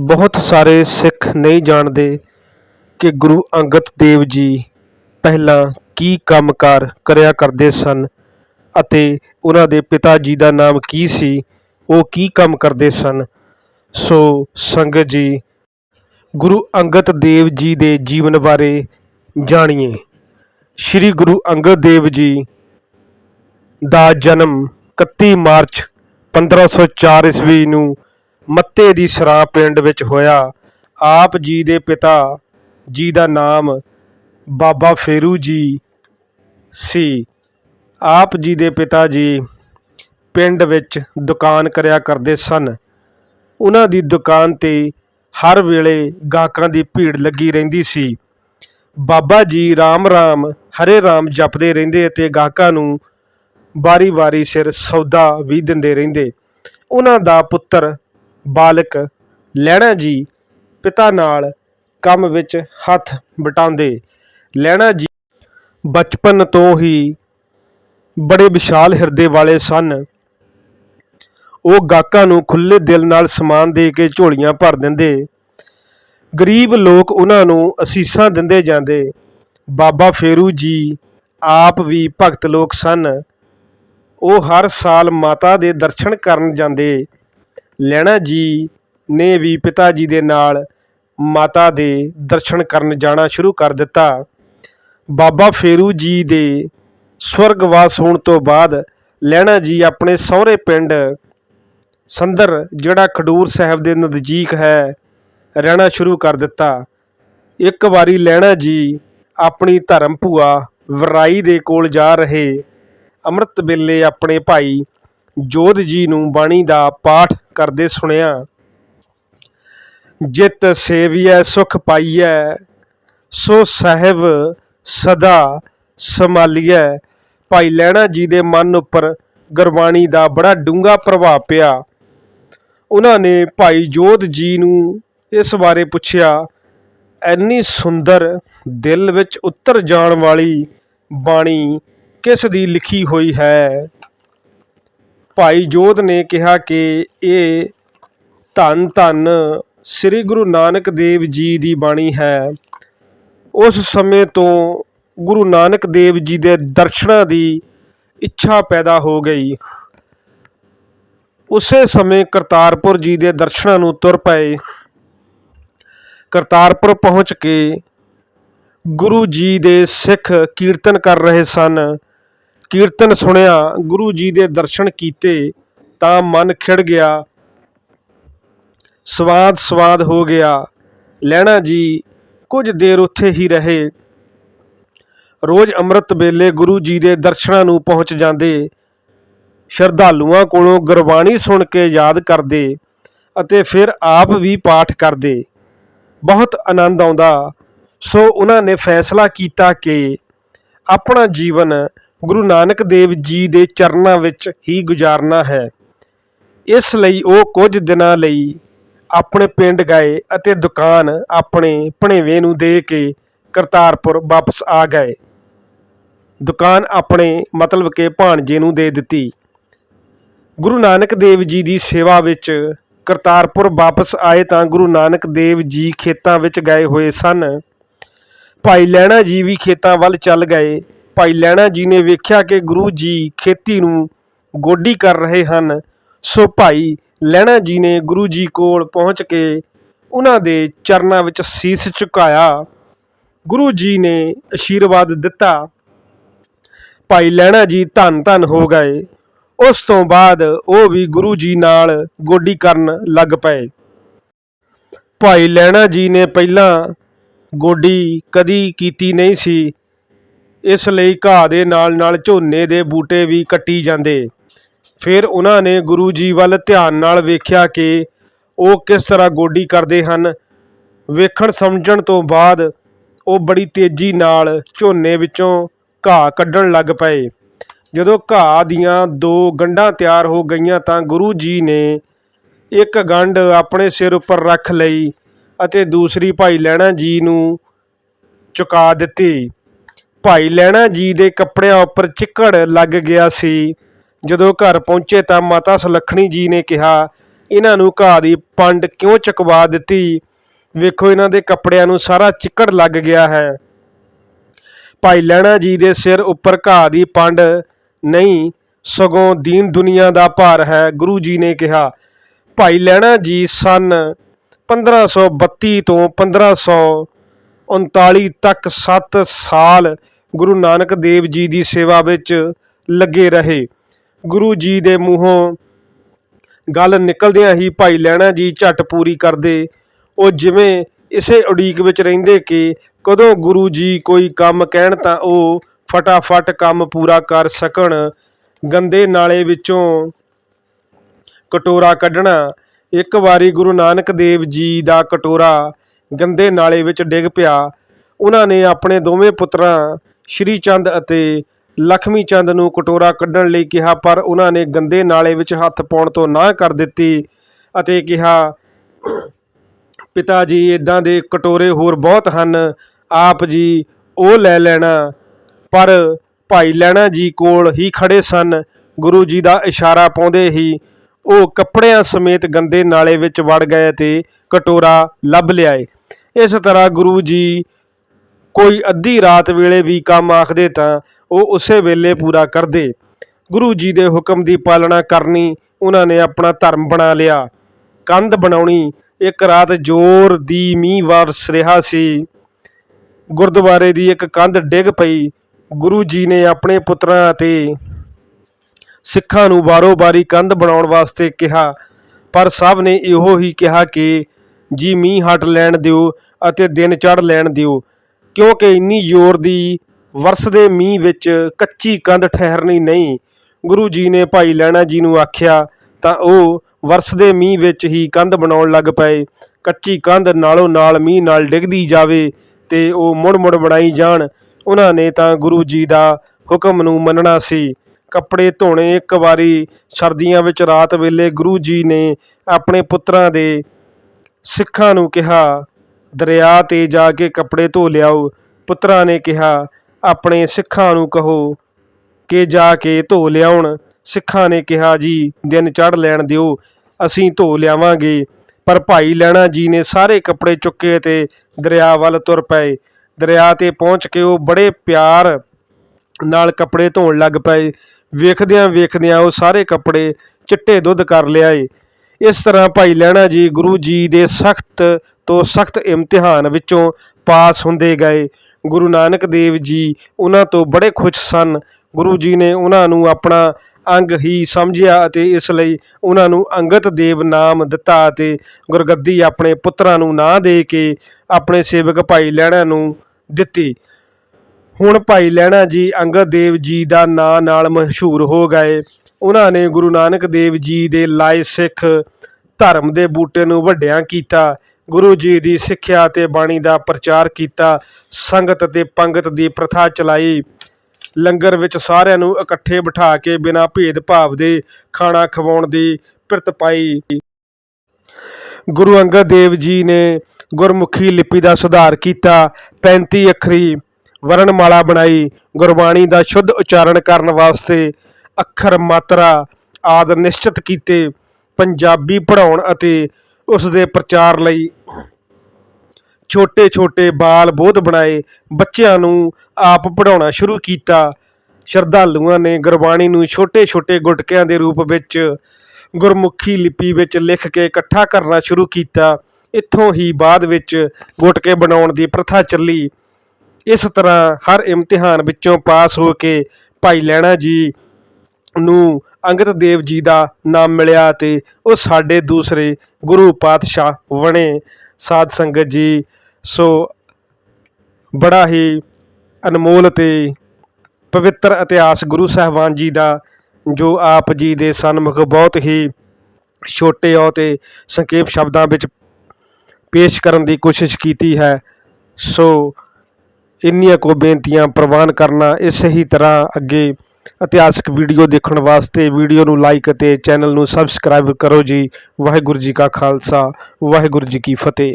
ਬਹੁਤ ਸਾਰੇ ਸਿੱਖ ਨਹੀਂ ਜਾਣਦੇ ਕਿ ਗੁਰੂ ਅੰਗਦ ਦੇਵ ਜੀ ਪਹਿਲਾਂ ਕੀ ਕੰਮਕਾਰ ਕਰਿਆ ਕਰਦੇ ਸਨ ਅਤੇ ਉਹਨਾਂ ਦੇ ਪਿਤਾ ਜੀ ਦਾ ਨਾਮ ਕੀ ਸੀ, ਉਹ ਕੀ ਕੰਮ ਕਰਦੇ ਸਨ। ਸੋ ਸੰਗਤ ਜੀ, ਗੁਰੂ ਅੰਗਦ ਦੇਵ ਜੀ ਦੇ ਜੀਵਨ ਬਾਰੇ ਜਾਣੀਏ। ਸ੍ਰੀ ਗੁਰੂ ਅੰਗਦ ਦੇਵ ਜੀ ਦਾ ਜਨਮ 31 ਮਾਰਚ 1504 ਈਸਵੀ ਨੂੰ ਮੱਤੇ ਦੀ ਸਰਾਂ ਪਿੰਡ ਵਿੱਚ ਹੋਇਆ। ਆਪ ਜੀ ਦੇ ਪਿਤਾ ਜੀ ਦਾ ਨਾਮ ਬਾਬਾ ਫੇਰੂ ਜੀ ਸੀ। ਆਪ ਜੀ ਦੇ ਪਿਤਾ ਜੀ ਪਿੰਡ ਵਿੱਚ ਦੁਕਾਨ ਕਰਿਆ ਕਰਦੇ ਸਨ। ਉਹਨਾਂ ਦੀ ਦੁਕਾਨ ਤੇ ਹਰ ਵੇਲੇ ਗਾਹਕਾਂ ਦੀ ਭੀੜ ਲੱਗੀ ਰਹਿੰਦੀ ਸੀ। ਬਾਬਾ ਜੀ ਰਾਮ ਰਾਮ, ਹਰੇ ਰਾਮ ਜਪਦੇ ਰਹਿੰਦੇ ਅਤੇ ਗਾਹਕਾਂ ਨੂੰ ਵਾਰੀ-ਵਾਰੀ ਸਿਰ ਸੌਦਾ ਵੀ ਦਿੰਦੇ ਰਹਿੰਦੇ। ਉਹਨਾਂ ਦਾ ਪੁੱਤਰ ਬਾਲਕ ਲਹਿਣਾ ਜੀ ਪਿਤਾ ਨਾਲ ਕੰਮ ਵਿੱਚ ਹੱਥ ਵਟਾਉਂਦੇ। ਲਹਿਣਾ ਜੀ ਬਚਪਨ ਤੋਂ ਹੀ ਬੜੇ ਵਿਸ਼ਾਲ ਹਿਰਦੇ ਵਾਲੇ ਸਨ। ਉਹ ਗਾਹਕਾਂ ਨੂੰ ਖੁੱਲੇ ਦਿਲ ਨਾਲ ਸਮਾਨ ਦੇ ਕੇ ਝੋਲੀਆਂ ਭਰ ਦਿੰਦੇ। ਗਰੀਬ ਲੋਕ ਉਹਨਾਂ ਨੂੰ ਅਸੀਸਾਂ ਦਿੰਦੇ ਜਾਂਦੇ। ਬਾਬਾ ਫੇਰੂ ਜੀ ਆਪ ਵੀ ਭਗਤ ਲੋਕ ਸਨ। ਉਹ ਹਰ ਸਾਲ ਮਾਤਾ ਦੇ ਦਰਸ਼ਨ ਕਰਨ ਜਾਂਦੇ। ਲਹਿਣਾ ਜੀ ਨੇ ਵੀ ਪਿਤਾ ਜੀ ਦੇ ਨਾਲ ਮਾਤਾ ਦੇ ਦਰਸ਼ਨ ਕਰਨ ਜਾਣਾ ਸ਼ੁਰੂ ਕਰ ਦਿੱਤਾ। ਬਾਬਾ ਫੇਰੂ ਜੀ ਦੇ ਸਵਰਗਵਾਸ ਹੋਣ ਤੋਂ ਬਾਅਦ ਲਹਿਣਾ ਜੀ ਆਪਣੇ ਸਹੁਰੇ ਪਿੰਡ ਸੰਦਰ, ਜਿਹੜਾ ਖਡੂਰ ਸਾਹਿਬ ਦੇ ਨਜ਼ਦੀਕ ਹੈ, ਰਹਿਣਾ ਸ਼ੁਰੂ ਕਰ ਦਿੱਤਾ। ਇੱਕ ਵਾਰੀ ਲਹਿਣਾ ਜੀ ਆਪਣੀ ਧਰਮ ਭੂਆ ਵਰਾਈ ਦੇ ਕੋਲ ਜਾ ਰਹੇ ਅੰਮ੍ਰਿਤ ਵੇਲੇ ਆਪਣੇ ਭਾਈ ਜੋਧ ਜੀ ਨੂੰ ਬਾਣੀ ਦਾ ਪਾਠ ਕਰਦੇ ਸੁਣਿਆ, ਜਿਤ ਸੇਵੀਐ, ਸੁਖ ਪਾਈਐ, ਸੋ ਸਾਹਿਬ ਸਦਾ ਸੰਭਾਲੀਐ। ਭਾਈ ਲੈਣਾ ਜੀ ਦੇ ਮਨ ਉੱਪਰ ਗੁਰਬਾਣੀ ਦਾ ਬੜਾ ਡੂੰਘਾ ਪ੍ਰਭਾਵ ਪਿਆ। ਉਹਨਾਂ ਨੇ ਭਾਈ ਜੋਧ ਜੀ ਨੂੰ ਇਸ ਬਾਰੇ ਪੁੱਛਿਆ, ਐਨੀ ਸੁੰਦਰ ਦਿਲ ਵਿੱਚ ਉਤਰ ਜਾਣ ਵਾਲੀ ਬਾਣੀ ਕਿਸ ਦੀ ਲਿਖੀ ਹੋਈ ਹੈ? ਭਾਈ ਜੋਧ ਨੇ ਕਿਹਾ ਕਿ ਇਹ ਧੰਨ ਧੰਨ ਸ੍ਰੀ ਗੁਰੂ ਨਾਨਕ ਦੇਵ ਜੀ ਦੀ ਬਾਣੀ ਹੈ। ਉਸ ਸਮੇਂ ਤੋਂ ਗੁਰੂ ਨਾਨਕ ਦੇਵ ਜੀ ਦੇ ਦਰਸ਼ਨਾਂ ਦੀ ਇੱਛਾ ਪੈਦਾ ਹੋ ਗਈ। ਉਸੇ ਸਮੇਂ ਕਰਤਾਰਪੁਰ ਜੀ ਦੇ ਦਰਸ਼ਨਾਂ ਨੂੰ ਤੁਰ ਪਏ। ਕਰਤਾਰਪੁਰ ਪਹੁੰਚ ਕੇ ਗੁਰੂ ਜੀ ਦੇ ਸਿੱਖ ਕੀਰਤਨ ਕਰ ਰਹੇ ਸਨ। ਕੀਰਤਨ ਸੁਣਿਆ, ਗੁਰੂ ਜੀ ਦੇ ਦਰਸ਼ਨ ਕੀਤੇ, ਤਾਂ ਮਨ ਖਿੜ ਗਿਆ। ਸਵਾਦ ਸਵਾਦ ਹੋ ਗਿਆ। ਲੈਣਾ ਜੀ, ਕੁਝ ਦੇਰ ਉੱਥੇ ਹੀ ਰਹੇ। ਰੋਜ਼ ਅੰਮ੍ਰਿਤ ਵੇਲੇ ਗੁਰੂ ਜੀ ਦੇ ਦਰਸ਼ਨਾਂ ਨੂੰ ਪਹੁੰਚ ਜਾਂਦੇ। ਸ਼ਰਧਾਲੂਆਂ ਕੋਲੋਂ ਗੁਰਬਾਣੀ ਸੁਣ ਕੇ ਯਾਦ ਕਰਦੇ ਅਤੇ ਫਿਰ ਆਪ ਵੀ ਪਾਠ ਕਰਦੇ। ਬਹੁਤ ਆਨੰਦ ਆਉਂਦਾ। ਸੋ ਉਹਨਾਂ ਨੇ ਫੈਸਲਾ ਕੀਤਾ ਕਿ ਆਪਣਾ ਜੀਵਨ ਗੁਰੂ ਨਾਨਕ ਦੇਵ ਜੀ ਦੇ ਚਰਨਾਂ ਵਿੱਚ ਹੀ ਗੁਜ਼ਾਰਨਾ ਹੈ। ਇਸ ਲਈ ਉਹ ਕੁਝ ਦਿਨਾਂ ਲਈ ਆਪਣੇ ਪਿੰਡ ਗਏ ਅਤੇ ਦੁਕਾਨ ਆਪਣੇ ਭਣੇਵੇਂ ਨੂੰ ਦੇ ਕੇ ਕਰਤਾਰਪੁਰ ਵਾਪਸ ਆ ਗਏ। ਦੁਕਾਨ ਆਪਣੇ ਮਤਲਬ ਕਿ ਭਾਣਜੇ ਨੂੰ ਦੇ ਦਿੱਤੀ। ਗੁਰੂ ਨਾਨਕ ਦੇਵ ਜੀ ਦੀ ਸੇਵਾ ਵਿੱਚ ਕਰਤਾਰਪੁਰ ਵਾਪਸ ਆਏ ਤਾਂ ਗੁਰੂ ਨਾਨਕ ਦੇਵ ਜੀ ਖੇਤਾਂ ਵਿੱਚ ਗਏ ਹੋਏ ਸਨ। ਭਾਈ ਲੈਣਾ ਜੀ ਵੀ ਖੇਤਾਂ ਵੱਲ ਚੱਲ ਗਏ। ਭਾਈ ਲੈਣਾ ਜੀ ਨੇ ਵੇਖਿਆ ਕਿ ਗੁਰੂ ਜੀ ਖੇਤੀ ਨੂੰ ਗੋਡੀ ਕਰ ਰਹੇ ਹਨ। ਸੋ ਭਾਈ ਲੈਣਾ ਜੀ ਨੇ ਗੁਰੂ ਜੀ ਕੋਲ ਪਹੁੰਚ ਕੇ ਉਹਨਾਂ ਦੇ ਚਰਨਾਂ ਵਿੱਚ ਸੀਸ ਝੁਕਾਇਆ। ਗੁਰੂ ਜੀ ਨੇ ਅਸ਼ੀਰਵਾਦ ਦਿੱਤਾ। ਭਾਈ ਲੈਣਾ ਜੀ ਧੰਨ ਧੰਨ ਹੋ ਗਏ। ਉਸ ਤੋਂ ਬਾਅਦ ਉਹ ਵੀ ਗੁਰੂ ਜੀ ਨਾਲ ਗੋਡੀ ਕਰਨ ਲੱਗ ਪਏ। ਭਾਈ ਲੈਣਾ ਜੀ ਨੇ ਪਹਿਲਾਂ ਗੋਡੀ ਕਦੀ ਕੀਤੀ ਨਹੀਂ ਸੀ। ਇਸ ਲਈ ਘਾਹ ਦੇ ਨਾਲ ਨਾਲ ਝੋਨੇ ਦੇ ਬੂਟੇ ਵੀ ਕੱਟੀ ਜਾਂਦੇ। ਫਿਰ ਉਹਨਾਂ ਨੇ ਗੁਰੂ ਜੀ ਵੱਲ ਧਿਆਨ ਨਾਲ ਵੇਖਿਆ ਕਿ ਉਹ ਕਿਸ ਤਰ੍ਹਾਂ ਗੋਡੀ ਕਰਦੇ ਹਨ। ਵੇਖਣ ਸਮਝਣ ਤੋਂ ਬਾਅਦ ਉਹ ਬੜੀ ਤੇਜ਼ੀ ਨਾਲ ਝੋਨੇ ਵਿੱਚੋਂ ਘਾਹ ਕੱਢਣ ਲੱਗ ਪਏ। ਜਦੋਂ ਘਾਹ ਦੀਆਂ ਦੋ ਗੰਢਾਂ ਤਿਆਰ ਹੋ ਗਈਆਂ ਤਾਂ ਗੁਰੂ ਜੀ ਨੇ ਇੱਕ ਗੰਢ ਆਪਣੇ ਸਿਰ ਉੱਪਰ ਰੱਖ ਲਈ ਅਤੇ ਦੂਸਰੀ ਭਾਈ ਲੈਣਾ ਜੀ ਨੂੰ ਚੁਕਾ ਦਿੱਤੀ। ਭਾਈ ਲਹਿਣਾ ਜੀ ਦੇ ਕੱਪੜਿਆਂ ਉੱਪਰ ਚਿੱਕੜ ਲੱਗ ਗਿਆ ਸੀ। ਜਦੋਂ ਘਰ ਪਹੁੰਚੇ ਤਾਂ ਮਾਤਾ ਸੁਲੱਖਣੀ ਜੀ ਨੇ ਕਿਹਾ, ਇਹਨਾਂ ਨੂੰ ਘਾਹ ਦੀ ਪੰਡ ਕਿਉਂ ਚਕਵਾ ਦਿੱਤੀ? ਵੇਖੋ ਇਹਨਾਂ ਦੇ ਕੱਪੜਿਆਂ ਨੂੰ ਸਾਰਾ ਚਿੱਕੜ ਲੱਗ ਗਿਆ ਹੈ। ਭਾਈ ਲਹਿਣਾ ਜੀ ਦੇ ਸਿਰ ਉੱਪਰ ਘਾਹ ਦੀ ਪੰਡ ਨਹੀਂ, ਸਗੋਂ ਦੀਨ ਦੁਨੀਆ ਦਾ ਭਾਰ ਹੈ, ਗੁਰੂ ਜੀ ਨੇ ਕਿਹਾ। ਭਾਈ ਲਹਿਣਾ ਜੀ ਸਨ 1532 ਤੋਂ 1539 ਤੱਕ 7 ਸਾਲ ਗੁਰੂ ਨਾਨਕ ਦੇਵ ਜੀ ਦੀ ਸੇਵਾ ਵਿੱਚ ਲੱਗੇ ਰਹੇ। ਗੁਰੂ ਜੀ ਦੇ ਮੂੰਹੋਂ ਗੱਲ ਨਿਕਲਦਿਆਂ ਹੀ ਭਾਈ ਲਹਿਣਾ ਜੀ ਝਟ ਪੂਰੀ ਕਰਦੇ। ਉਹ ਜਿਵੇਂ ਇਸੇ ਉਡੀਕ ਵਿੱਚ ਰਹਿੰਦੇ ਕਿ ਕਦੋਂ ਗੁਰੂ ਜੀ ਕੋਈ ਕੰਮ ਕਹਿਣ ਤਾਂ ਉਹ ਫਟਾਫਟ ਕੰਮ ਪੂਰਾ ਕਰ ਸਕਣ। ਗੰਦੇ ਨਾਲੇ ਵਿੱਚੋਂ ਕਟੋਰਾ ਕੱਢਣਾ। ਇੱਕ ਵਾਰੀ ਗੁਰੂ ਨਾਨਕ ਦੇਵ ਜੀ ਦਾ ਕਟੋਰਾ ਗੰਦੇ ਨਾਲੇ ਵਿੱਚ ਡਿੱਗ ਪਿਆ। ਉਹਨਾਂ ਨੇ ਆਪਣੇ ਦੋਵੇਂ ਪੁੱਤਰਾਂ ਸ਼੍ਰੀ ਚੰਦ ਅਤੇ ਲਖਮੀ ਚੰਦ ਨੂੰ ਕਟੋਰਾ ਕੱਢਣ ਲਈ ਕਿਹਾ, ਪਰ ਉਹਨਾਂ ਨੇ ਗੰਦੇ ਨਾਲੇ ਵਿੱਚ ਹੱਥ ਪਾਉਣ ਤੋਂ ਨਾ ਕਰ ਦਿੱਤੀ ਅਤੇ ਕਿਹਾ, ਪਿਤਾ ਜੀ ਇਦਾਂ ਦੇ ਕਟੋਰੇ ਹੋਰ ਬਹੁਤ ਹਨ, ਆਪ ਜੀ ਉਹ ਲੈ ਲੈਣਾ। ਪਰ ਭਾਈ ਲੈਣਾ ਜੀ ਕੋਲ ਹੀ ਖੜੇ ਸਨ। ਗੁਰੂ ਜੀ ਦਾ ਇਸ਼ਾਰਾ ਪਾਉਂਦੇ ਹੀ ਉਹ ਕੱਪੜਿਆਂ ਸਮੇਤ ਗੰਦੇ ਨਾਲੇ ਵਿੱਚ ਵੜ ਗਏ ਤੇ ਕਟੋਰਾ ਲੱਭ ਲਿਆਏ। ਇਸ ਤਰ੍ਹਾਂ ਗੁਰੂ ਜੀ ਕੋਈ ਅੱਧੀ ਰਾਤ ਵੇਲੇ ਵੀ ਕੰਮ ਆਖਦੇ ਤਾਂ ਉਹ ਉਸੇ ਵੇਲੇ ਪੂਰਾ ਕਰਦੇ। ਗੁਰੂ ਜੀ ਦੇ ਹੁਕਮ ਦੀ ਪਾਲਣਾ ਕਰਨੀ, ਉਹਨਾਂ ਨੇ ਆਪਣਾ ਧਰਮ ਬਣਾ ਲਿਆ। ਕੰਧ ਬਣਾਉਣੀ, ਇੱਕ ਰਾਤ ਜ਼ੋਰ ਦੀ ਮੀਂਹ ਵਰਸ ਰਿਹਾ ਸੀ। ਗੁਰਦੁਆਰੇ ਦੀ ਇੱਕ ਕੰਧ ਡਿੱਗ ਪਈ। ਗੁਰੂ ਜੀ ਨੇ ਆਪਣੇ ਪੁੱਤਰਾਂ ਅਤੇ ਸਿੱਖਾਂ ਨੂੰ ਬਾਰੋ-ਬਾਰੀ ਕੰਧ ਬਣਾਉਣ ਵਾਸਤੇ ਕਿਹਾ, ਪਰ ਸਭ ਨੇ ਇਹੋ ਹੀ ਕਿਹਾ ਕਿ, ਜੀ ਮੀਂਹ ਹਟ ਲੈਣ ਦਿਓ ਅਤੇ ਦਿਨ ਚੜ ਲੈਣ ਦਿਓ। ਕਿਉਂਕਿ ਇੰਨੀ ਜ਼ੋਰ ਦੀ ਵਰਸਦੇ ਮੀਂਹ ਵਿੱਚ ਕੱਚੀ ਕੰਧ ਠਹਿਰਨੀ ਨਹੀਂ। ਗੁਰੂ ਜੀ ਨੇ ਭਾਈ ਲੈਣਾ ਜੀ ਨੂੰ ਆਖਿਆ, ਤਾਂ ਉਹ ਵਰਸਦੇ ਮੀਂਹ ਵਿੱਚ ਹੀ ਕੰਧ ਬਣਾਉਣ ਲੱਗ ਪਏ। ਕੱਚੀ ਕੰਧ ਨਾਲੋਂ ਨਾਲ ਮੀਂਹ ਨਾਲ ਡਿੱਗਦੀ ਜਾਵੇ ਤੇ ਉਹ ਮੁੜ-ਮੁੜ ਬਣਾਈ ਜਾਣ। ਉਹਨਾਂ ਨੇ ਤਾਂ ਗੁਰੂ ਜੀ ਦਾ ਹੁਕਮ ਨੂੰ ਮੰਨਣਾ ਸੀ। ਕੱਪੜੇ ਧੋਣੇ ਇੱਕ ਵਾਰੀ, ਸਰਦੀਆਂ ਵਿੱਚ ਰਾਤ ਵੇਲੇ ਗੁਰੂ ਜੀ ਨੇ ਆਪਣੇ ਪੁੱਤਰਾਂ ਦੇ ਸਿੱਖਾਂ ਨੂੰ ਕਿਹਾ ਦਰਿਆ ਤੇ ਜਾ ਕੇ ਕੱਪੜੇ ਧੋ ਲਿਆਓ, ਪੁੱਤਰਾਂ ਨੇ ਕਿਹਾ, ਆਪਣੇ ਸਿੱਖਾਂ ਨੂੰ ਕਹੋ ਕਿ ਜਾ ਕੇ ਧੋ ਲਿਆਉਣ। ਸਿੱਖਾਂ ਨੇ ਕਿਹਾ, ਜੀ, ਦਿਨ ਚੜ ਲੈਣ ਦਿਓ, ਅਸੀਂ ਧੋ ਲਿਆਵਾਂਗੇ। ਪਰ ਭਾਈ ਲੈਣਾ ਜੀ ਨੇ ਸਾਰੇ ਕੱਪੜੇ ਚੁੱਕੇ ਤੇ ਦਰਿਆ ਵੱਲ ਤੁਰ ਪਏ। ਦਰਿਆ ਤੇ ਪਹੁੰਚ ਕੇ ਉਹ ਬੜੇ ਪਿਆਰ ਨਾਲ ਕੱਪੜੇ ਧੋਣ ਲੱਗ ਪਏ। ਵੇਖਦਿਆਂ ਵੇਖਦਿਆਂ ਉਹ ਸਾਰੇ ਕੱਪੜੇ ਚਿੱਟੇ ਦੁੱਧ ਕਰ ਲਿਆਏ। ਇਸ ਤਰ੍ਹਾਂ ਭਾਈ ਲਹਿਣਾ ਜੀ ਗੁਰੂ ਜੀ ਦੇ ਸਖਤ ਤੋਂ ਸਖਤ ਇਮਤਿਹਾਨ ਵਿੱਚੋਂ ਪਾਸ ਹੁੰਦੇ ਗਏ। ਗੁਰੂ ਨਾਨਕ ਦੇਵ ਜੀ ਉਹਨਾਂ ਤੋਂ ਬੜੇ ਖੁਸ਼ ਸਨ। ਗੁਰੂ ਜੀ ਨੇ ਉਹਨਾਂ ਨੂੰ ਆਪਣਾ ਅੰਗ ਹੀ ਸਮਝਿਆ ਅਤੇ ਇਸ ਲਈ ਉਹਨਾਂ ਨੂੰ ਅੰਗਤ ਦੇਵ ਨਾਮ ਦਿੱਤਾ ਅਤੇ ਗੁਰਗੱਦੀ ਆਪਣੇ ਪੁੱਤਰਾਂ ਨੂੰ ਨਾਂ ਦੇ ਕੇ ਆਪਣੇ ਸੇਵਕ ਭਾਈ ਲਹਿਣਾ ਨੂੰ ਦਿੱਤੀ। ਹੁਣ ਭਾਈ ਲਹਿਣਾ ਜੀ ਅੰਗਦ ਦੇਵ ਜੀ ਦਾ ਨਾਂ ਨਾਲ ਮਸ਼ਹੂਰ ਹੋ ਗਏ। ਉਹਨਾਂ ਨੇ ਗੁਰੂ ਨਾਨਕ ਦੇਵ ਜੀ ਦੇ ਲਾਏ ਸਿੱਖ ਧਰਮ ਦੇ ਬੂਟੇ ਨੂੰ ਵੱਡਿਆਂ ਕੀਤਾ। ਗੁਰੂ ਜੀ ਦੀ ਸਿੱਖਿਆ ਤੇ ਬਾਣੀ ਦਾ ਪ੍ਰਚਾਰ ਕੀਤਾ, ਸੰਗਤ ਤੇ ਪੰਗਤ ਦੀ ਪ੍ਰਥਾ ਚਲਾਈ। ਲੰਗਰ ਵਿੱਚ ਸਾਰਿਆਂ ਨੂੰ ਇਕੱਠੇ ਬਿਠਾ ਕੇ ਬਿਨਾਂ ਭੇਦਭਾਵ ਦੇ ਖਾਣਾ ਖਵਾਉਣ ਦੀ ਪਿਰਤ ਪਾਈ। ਗੁਰੂ ਅੰਗਦ ਦੇਵ ਜੀ ਨੇ ਗੁਰਮੁਖੀ ਲਿਪੀ ਦਾ ਸੁਧਾਰ ਕੀਤਾ 35 ਅੱਖਰੀ ਵਰਣਮਾਲਾ ਬਣਾਈ। ਗੁਰਬਾਣੀ ਦਾ ਸ਼ੁੱਧ ਉਚਾਰਨ ਕਰਨ ਵਾਸਤੇ ਅੱਖਰ ਮਾਤਰਾ ਆਦਿ ਨਿਸ਼ਚਿਤ ਕੀਤੇ। ਪੰਜਾਬੀ ਪੜ੍ਹਾਉਣ ਅਤੇ ਉਸ ਦੇ ਪ੍ਰਚਾਰ ਲਈ ਛੋਟੇ-ਛੋਟੇ ਬਾਲ ਬੋਧ ਬਣਾਏ, ਬੱਚਿਆਂ ਨੂੰ ਆਪ ਪੜ੍ਹਾਉਣਾ ਸ਼ੁਰੂ ਕੀਤਾ। ਸ਼ਰਧਾਲੂਆਂ ਨੇ ਗੁਰਬਾਣੀ ਨੂੰ ਛੋਟੇ-ਛੋਟੇ ਗੁਟਕਿਆਂ ਦੇ ਰੂਪ ਵਿੱਚ ਗੁਰਮੁਖੀ ਲਿਪੀ ਵਿੱਚ ਲਿਖ ਕੇ ਇਕੱਠਾ ਕਰਨਾ ਸ਼ੁਰੂ ਕੀਤਾ। ਇੱਥੋਂ ਹੀ ਬਾਅਦ ਵਿੱਚ ਗੁਟਕੇ ਬਣਾਉਣ ਦੀ ਪ੍ਰਥਾ ਚੱਲੀ। ਇਸ ਤਰ੍ਹਾਂ ਹਰ ਇਮਤਿਹਾਨ ਵਿੱਚੋਂ ਪਾਸ ਹੋ ਕੇ ਭਾਈ ਲੈਣਾ ਜੀ ਨੂੰ ਅੰਗਦ ਦੇਵ ਜੀ ਦਾ ਨਾਮ ਮਿਲਿਆ ਤੇ ਉਹ ਸਾਡੇ ਦੂਸਰੇ ਗੁਰੂ ਪਾਤਸ਼ਾਹ ਬਣੇ। ਸਾਧ ਸੰਗਤ ਜੀ ਸੋ ਬੜਾ ਹੀ ਅਨਮੋਲ ਅਤੇ ਪਵਿੱਤਰ ਇਤਿਹਾਸ ਗੁਰੂ ਸਾਹਿਬਾਨ ਜੀ ਦਾ, ਜੋ ਆਪ ਜੀ ਦੇ ਸਨਮੁਖ ਬਹੁਤ ਹੀ ਛੋਟੇ ਔ ਤੇ ਸੰਖੇਪ ਸ਼ਬਦਾਂ ਵਿੱਚ ਪੇਸ਼ ਕਰਨ ਦੀ ਕੋਸ਼ਿਸ਼ ਕੀਤੀ ਹੈ। ਸੋ ਇੰਨੀਆਂ ਕੋ ਬੇਨਤੀਆਂ ਪ੍ਰਵਾਨ ਕਰਨਾ, ਇਸੇ ਹੀ ਤਰ੍ਹਾਂ ਅੱਗੇ ਇਤਿਹਾਸਕ ਵੀਡੀਓ ਦੇਖਣ ਵਾਸਤੇ ਵੀਡੀਓ ਨੂੰ ਲਾਈਕ ਅਤੇ ਚੈਨਲ ਨੂੰ ਸਬਸਕ੍ਰਾਈਬ ਕਰੋ ਜੀ। ਵਾਹਿਗੁਰੂ ਜੀ ਕਾ ਖਾਲਸਾ, ਵਾਹਿਗੁਰੂ ਜੀ ਕੀ ਫਤਿਹ।